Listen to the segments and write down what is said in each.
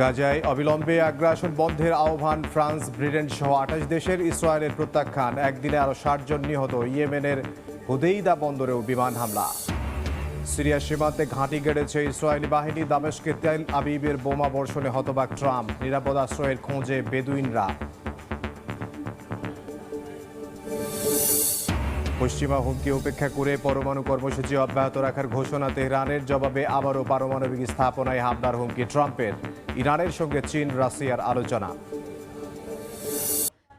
গাজায় অবিলম্বে আগ্রাসন বন্ধের আহ্বান ফ্রান্স, ব্রিটেন সহ আঠাশ দেশের ইসরায়েলের প্রত্যাখ্যান। একদিনে আরও ষাট জন নিহত ইয়েমেনের হুদেইদা বন্দরেও বিমান হামলা। সিরিয়া সীমান্তে ঘাঁটি গেড়েছে ইসরায়েলি বাহিনী। দামেশকে তেল আবিবের বোমা বর্ষণে হতবাক ট্রাম্প। নিরাপদ আশ্রয়ের খোঁজে বেদুইনরা। পশ্চিমা হুমকি উপেক্ষা করে পরমাণু কর্মসূচি অব্যাহত রাখার ঘোষণা তেহরানের। জবাবে আবারও পারমাণবিক স্থাপনায় হামলার হুমকি ট্রাম্পের। ইরানের সঙ্গে চীন, রাশিয়ার আলোচনা।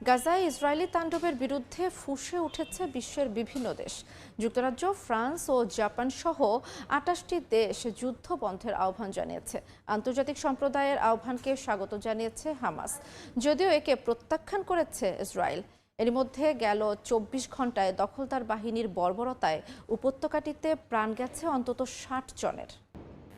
গাজায় ইসরায়েলি তাণ্ডবের বিরুদ্ধে ফুঁসে উঠেছে বিশ্বের বিভিন্ন দেশ। যুক্তরাজ্য, ফ্রান্স ও জাপান সহ আটাশটি দেশ যুদ্ধ বন্ধের আহ্বান জানিয়েছে। আন্তর্জাতিক সম্প্রদায়ের আহ্বানকে স্বাগত জানিয়েছে হামাস। যদিও একে প্রত্যাখ্যান করেছে ইসরায়েল, এর মধ্যে গেল চব্বিশ ঘন্টায় দখলদার বাহিনীর বর্বরতায় উপত্যকাটিতে প্রাণ গেছে অন্তত ষাট জনের।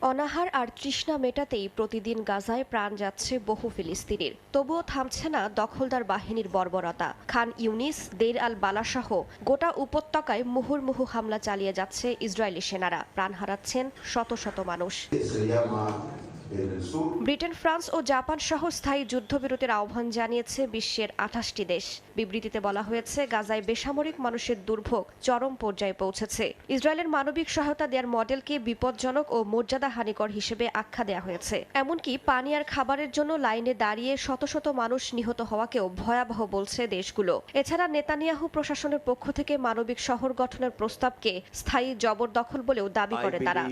অনাহার আর তৃষ্ণা মেটাতেই প্রতিদিন গাজায় প্রাণ যাচ্ছে বহু ফিলিস্তিনির। তবুও থামছে না দখলদার বাহিনীর বর্বরতা। খান ইউনিস দের আল বালাসহ গোটা উপত্যকায় মুহুর্মুহু হামলা চালিয়ে যাচ্ছে ইসরায়েলি সেনারা। প্রাণ হারাচ্ছেন শত শত মানুষ। ব্রিটেন ফ্রান্স ও জাপান সহ স্থায়ী যুদ্ধবিরতির আহ্বান জানিয়েছে বিশ্বের আঠাশটি দেশ। বিবৃতিতে বলা হয়েছে গাজায় বেসামরিক মানুষের দুর্ভোগ চরম পর্যায়ে পৌঁছেছে। ইসরায়েলের মানবিক সহায়তা দেওয়ার মডেলকে বিপজ্জনক ও মর্যাদা হানিকর হিসেবে আখ্যা দেওয়া হয়েছে। এমনকি পানি আর খাবারের জন্য লাইনে দাঁড়িয়ে শত শত মানুষ নিহত হওয়াকেও ভয়াবহ বলছে দেশগুলো। এছাড়া নেতানিয়াহু প্রশাসনের পক্ষ থেকে মানবিক শহর গঠনের প্রস্তাবকে স্থায়ী জবরদখল বলেও দাবি করে তারা।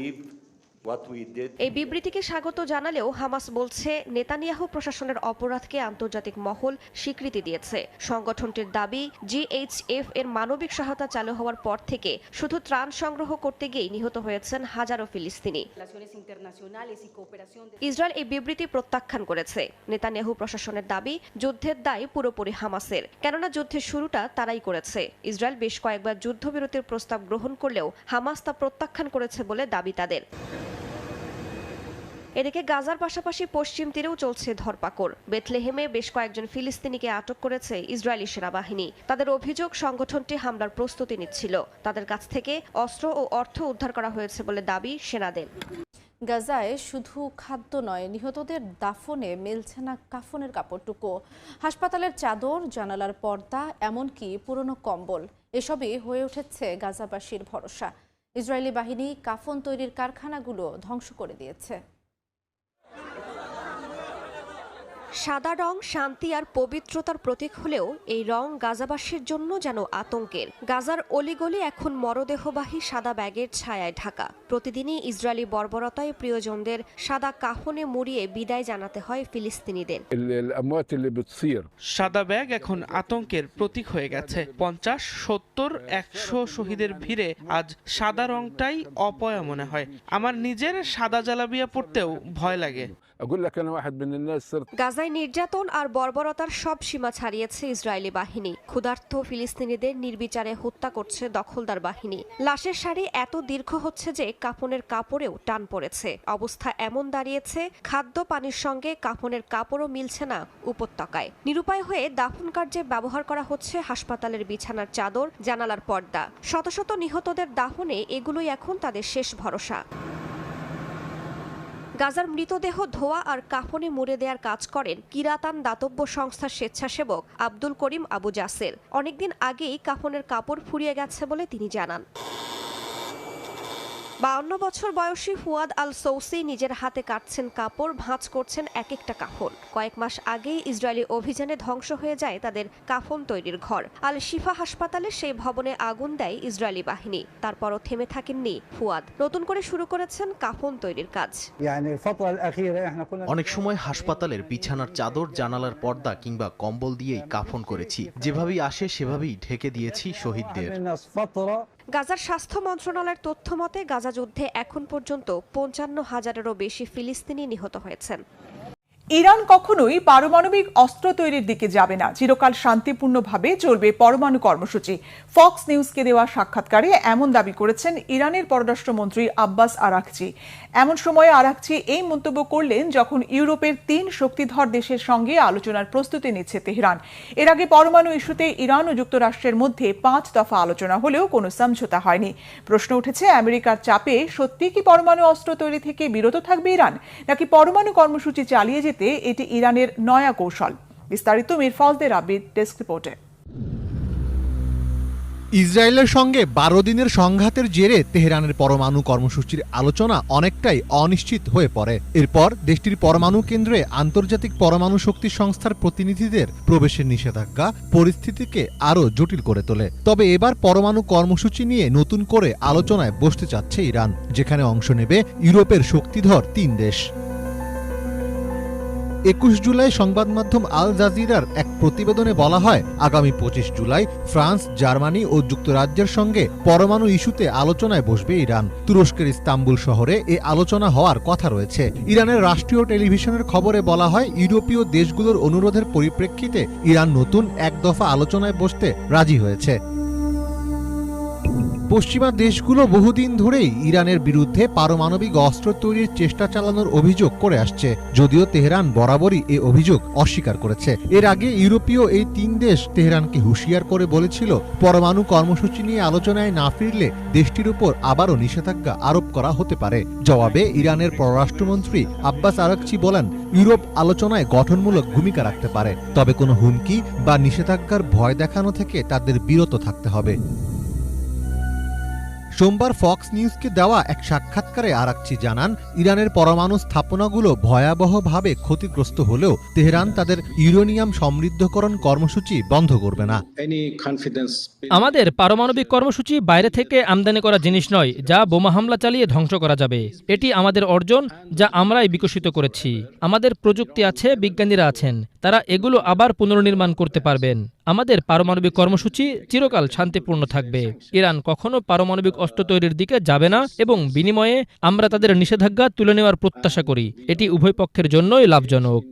এই বিবৃতিকে স্বাগত জানালেও হামাস বলছে নেতানিয়াহু প্রশাসনের অপরাধকে আন্তর্জাতিক মহল স্বীকৃতি দিয়েছে। সংগঠনটির দাবি জিএইচএফ এর মানবিক সহায়তা চালু হওয়ার পর থেকে শুধু ত্রাণ সংগ্রহ করতে গিয়েই নিহত হয়েছেন হাজারো ফিলিস্তিনি। ইসরায়েল এই বিবৃতি প্রত্যাখ্যান করেছে। নেতানিয়াহু প্রশাসনের দাবি যুদ্ধের দায় পুরোপুরি হামাসের। কেননা যুদ্ধের শুরুটা তারাই করেছে। ইসরায়েল বেশ কয়েকবার যুদ্ধবিরতির প্রস্তাব গ্রহণ করলেও হামাস তা প্রত্যাখ্যান করেছে বলে দাবি তাদের। এদিকে গাজার পাশাপাশি পশ্চিম তীরেও চলছে ধরপাকড়। বেথলেহেমে বেশ কয়েকজন ফিলিস্তিনিকে আটক করেছে ইসরায়েলি সেনাবাহিনী। তাদের অভিযোগ, সংগঠনটি হামলার প্রস্তুতি নিচ্ছিল। তাদের কাছ থেকে অস্ত্র ও অর্থ উদ্ধার করা হয়েছে বলে দাবি সেনাদের। গাজায় শুধু খাদ্য নয়, নিহতদের দাফনে মিলছে না কাফনের কাপড়টুকু। হাসপাতালের চাদর, জানালার পর্দা, এমনকি পুরনো কম্বল, এসবই হয়ে উঠেছে গাজাবাসীর ভরসা। ইসরায়েলি বাহিনী কাফন তৈরির কারখানাগুলো ধ্বংস করে দিয়েছে। সাদা রং শান্তি আর পবিত্রতার প্রতীক হলেও এই রং গাজাবাসীর জন্য যেন আতঙ্কের। গাজার অলিগলি এখন মরদেহবাহী সাদা ব্যাগের ছায়ায় ঢাকা। প্রতিদিনই ইসরায়েলি বর্বরতায় প্রিয়জনদের সাদা কাফনে মুড়িয়ে বিদায় জানাতে হয় ফিলিস্তিনিদের। সাদা ব্যাগ এখন আতঙ্কের প্রতীক হয়ে গেছে। পঞ্চাশ সত্তর একশো শহীদের ভিড়ে আজ সাদা রংটাই অপয়া মনে হয়। আমার নিজের সাদা জ্বালাবিয়া পড়তেও ভয় লাগে। اقول لك انا واحد من الناس صرت গাজায় নির্যাতন আর বর্বরতার সব সীমা ছাড়িয়েছে ইসরায়েলি বাহিনী ক্ষুধার্ত ফিলিস্তিনিদের নির্বিচারে হত্যা করছে দখলদার বাহিনী লাশের সারি এত দীর্ঘ হচ্ছে যে কাফনের কাপড়েও টান পড়েছে অবস্থা এমন দাঁড়িয়েছে খাদ্য পানির সঙ্গে কাফনের কাপড়ও মিলছে না উপত্যকায় নিরুপায় হয়ে দাফন কার্যে ব্যবহার করা হচ্ছে হাসপাতালের বিছানার চাদর জানালার পর্দা শত শত নিহতদের দাফনে এগুলোই এখন তাদের শেষ ভরসা গাজার মৃতদেহ ধোয়া আর কাফনে মুড়ে দেওয়ার কাজ করেন কিরাতান দাতব্য সংস্থার স্বেচ্ছাসেবক আব্দুল করিম আবু জাসের। অনেকদিন আগেই কাফনের কাপড় ফুরিয়ে গেছে বলে তিনি জানান। বাউন্ন বছর বয়সী ফুয়াদ আল সৌসি নিজের হাতে কাটছেন কাপড় ভাঁজ করছেন এক একটা কাফন। কয়েক মাস আগেই ইসরায়েলি অভিযানে ধ্বংস হয়ে যায় তাদের কাফন তৈরির ঘর। আল শিফা হাসপাতালে সেই ভবনে আগুন দেয় ইসরায়েলি বাহিনী। তারপরও থেমে থাকেননি ফুয়াদ। নতুন করে শুরু করেছেন কাফন তৈরির কাজ। অনেক সময় হাসপাতালের বিছানার চাদর জানালার পর্দা কিংবা কম্বল দিয়েই কাফন করেছি। যেভাবেই আসে সেভাবেই ঢেকে দিয়েছি শহীদদের। গাজার স্বাস্থ্য মন্ত্রণালয়ের তথ্য মতে, গাজা যুদ্ধে এখন পর্যন্ত পঞ্চান্ন হাজারেরও বেশি ফিলিস্তিনি নিহত হয়েছেন। ইরান কখনোই পারমাণবিক অস্ত্র তৈরির দিকে যাবে না। চিরকাল শান্তিপূর্ণভাবে চলবে পরমাণু কর্মসূচি। ফক্স নিউজকে দেওয়া সাক্ষাৎকারে এমন দাবি করেছেন ইরানের পররাষ্ট্রমন্ত্রী আব্বাস আরাকচি। এমন সময়ে আরাকচি এই মন্তব্য করলেন যখন ইউরোপের তিন শক্তিধর দেশের সঙ্গে আলোচনার প্রস্তুতি নিচ্ছে তেহরান। এর আগে পরমাণু ইস্যুতে ইরান ও যুক্তরাষ্ট্রের মধ্যে পাঁচ দফা আলোচনা হলেও কোনো সমঝোতা হয়নি। প্রশ্ন উঠেছে, আমেরিকার চাপে সত্যি কি পরমাণু অস্ত্র তৈরি থেকে বিরত থাকবে ইরান? নাকি পরমাণু কর্মসূচি চালিয়ে যেতে দিতে এটি ইরানের নয়া কৌশল। বিস্তারিত মিরফলদের আবিদ ডেস্ক রিপোর্টে ইসরায়েলের সঙ্গে বারো দিনের সংঘাতের জেরে তেহরানের পরমাণু কর্মসূচির আলোচনা অনেকটাই অনিশ্চিত হয়ে পড়ে। এরপর দেশটির পরমাণু কেন্দ্রে আন্তর্জাতিক পরমাণু শক্তি সংস্থার প্রতিনিধিদের প্রবেশের নিষেধাজ্ঞা পরিস্থিতিকে আরও জটিল করে তোলে। তবে এবার পরমাণু কর্মসূচি নিয়ে নতুন করে আলোচনায় বসতে চাচ্ছে ইরান, যেখানে অংশ নেবে ইউরোপের শক্তিধর তিন দেশ। একুশ জুলাই সংবাদ মাধ্যম আল জাজিরার এক প্রতিবেদনে বলা হয়, আগামী পঁচিশ জুলাই ফ্রান্স, জার্মানি ও যুক্তরাজ্যের সঙ্গে পরমাণু ইস্যুতে আলোচনায় বসবে ইরান। তুরস্কের ইস্তাম্বুল শহরে এ আলোচনা হওয়ার কথা রয়েছে। ইরানের রাষ্ট্রীয় টেলিভিশনের খবরে বলা হয়, ইউরোপীয় দেশগুলোর অনুরোধের পরিপ্রেক্ষিতে ইরান নতুন এক দফা আলোচনায় বসতে রাজি হয়েছে। পশ্চিমা দেশগুলো বহুদিন ধরেই ইরানের বিরুদ্ধে পারমাণবিক অস্ত্র তৈরির চেষ্টা চালানোর অভিযোগ করে আসছে। যদিও তেহরান বরাবরই এ অভিযোগ অস্বীকার করেছে। এর আগে ইউরোপীয় এই তিন দেশ তেহরানকে হুঁশিয়ার করে বলেছিল, পরমাণু কর্মসূচি নিয়ে আলোচনায় না ফিরলে দেশটির উপর আবারও নিষেধাজ্ঞা আরোপ করা হতে পারে। জবাবে ইরানের পররাষ্ট্রমন্ত্রী আব্বাস আরাকচি বলেন, ইউরোপ আলোচনায় গঠনমূলক ভূমিকা রাখতে পারে, তবে কোনো হুমকি বা নিষেধাজ্ঞার ভয় দেখানো থেকে তাদের বিরত থাকতে হবে। সোমবার ফক্স নিউজকে দেওয়া এক সাক্ষাৎকারে আরাকচি জানান ইরানের পরমাণু স্থাপনাগুলো ভয়াবহভাবে ক্ষতিগ্রস্ত হলেও তেহরান তাদের ইউরেনিয়াম সমৃদ্ধকরণ কর্মসূচি বন্ধ করবে না। আমাদের পারমাণবিক কর্মসূচি বাইরে থেকে আমদানি করা জিনিস নয় যা বোমা হামলা চালিয়ে ধ্বংস করা যাবে। এটি আমাদের অর্জন যা আমরাই বিকশিত করেছি। আমাদের প্রযুক্তি আছে বিজ্ঞানীরা আছেন। তারা এগুলো আবার পুনর্নির্মাণ করতে পারবেন। আমাদের পারমাণবিক কর্মসূচি চিরকাল শান্তিপূর্ণ থাকবে। ইরান কখনো পারমাণবিক অস্ত্র তৈরির দিকে যাবে না এবং বিনিময়ে আমরা তাদের নিষেধাজ্ঞা তুলে নেওয়ার প্রত্যাশা করি। এটি উভয় পক্ষের জন্যই লাভজনক।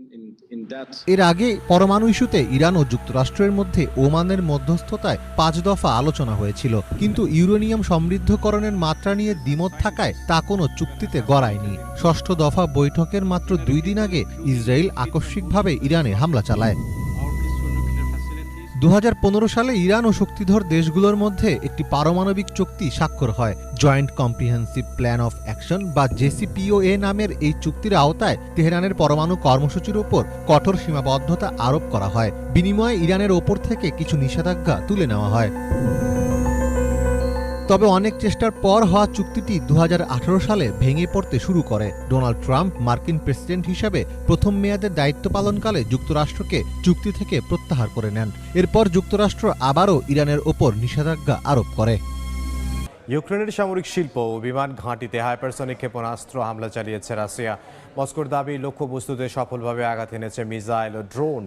এর আগে পরমাণু ইস্যুতে ইরান ও যুক্তরাষ্ট্রের মধ্যে ওমানের মধ্যস্থতায় পাঁচ দফা আলোচনা হয়েছিল, কিন্তু ইউরেনিয়াম সমৃদ্ধকরণের মাত্রা নিয়ে দ্বিমত থাকায় তা কোনো চুক্তিতে গড়ায়নি। ষষ্ঠ দফা বৈঠকের মাত্র দুই দিন আগে ইসরায়েল আকস্মিকভাবে ইরানে হামলা চালায়। দু হাজার পনেরো সালে ইরান ও শক্তিধর দেশগুলোর মধ্যে একটি পারমাণবিক চুক্তি স্বাক্ষর হয়। Joint comprehensive plan of action বা জেসিপিওএ নামের এই চুক্তির আওতায় তেহরানের পরমাণু কর্মসূচির ওপর কঠোর সীমাবদ্ধতা আরোপ করা হয়। বিনিময়ে ইরানের ওপর থেকে কিছু নিষেধাজ্ঞা তুলে নেওয়া হয়। তবে অনেক চেষ্টার পর হওয়া চুক্তিটি দুহাজার আঠারো সালে ভেঙে পড়তে শুরু করে। ডোনাল্ড ট্রাম্প মার্কিন প্রেসিডেন্ট হিসাবে প্রথম মেয়াদের দায়িত্ব পালনকালে যুক্তরাষ্ট্রকে চুক্তি থেকে প্রত্যাহার করে নেন। এরপর যুক্তরাষ্ট্র আবারও ইরানের ওপর নিষেধাজ্ঞা আরোপ করে। ইউক্রেনের সামরিক শিল্প ও বিমান ঘাঁটিতে হাইপারসনিক ক্ষেপণাস্ত্র হামলা চালিয়েছে রাশিয়া। মস্কোর দাবি লক্ষ্যবস্তুতে সফলভাবে আঘাত এনেছে মিসাইল ও ড্রোন।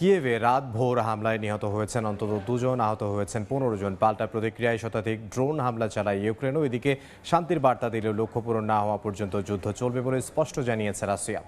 কিয়েভে রাত ভোর হামলায় নিহত হয়েছেন অন্তত দুজন, আহত হয়েছেন পনেরো জন। পাল্টা প্রতিক্রিয়ায় শতাধিক ড্রোন হামলা চালায় ইউক্রেনও এদিকে শান্তির বার্তা দিলেও লক্ষ্য পূরণ না হওয়া পর্যন্ত যুদ্ধ চলবে বলে স্পষ্ট জানিয়েছে রাশিয়া।